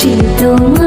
悸动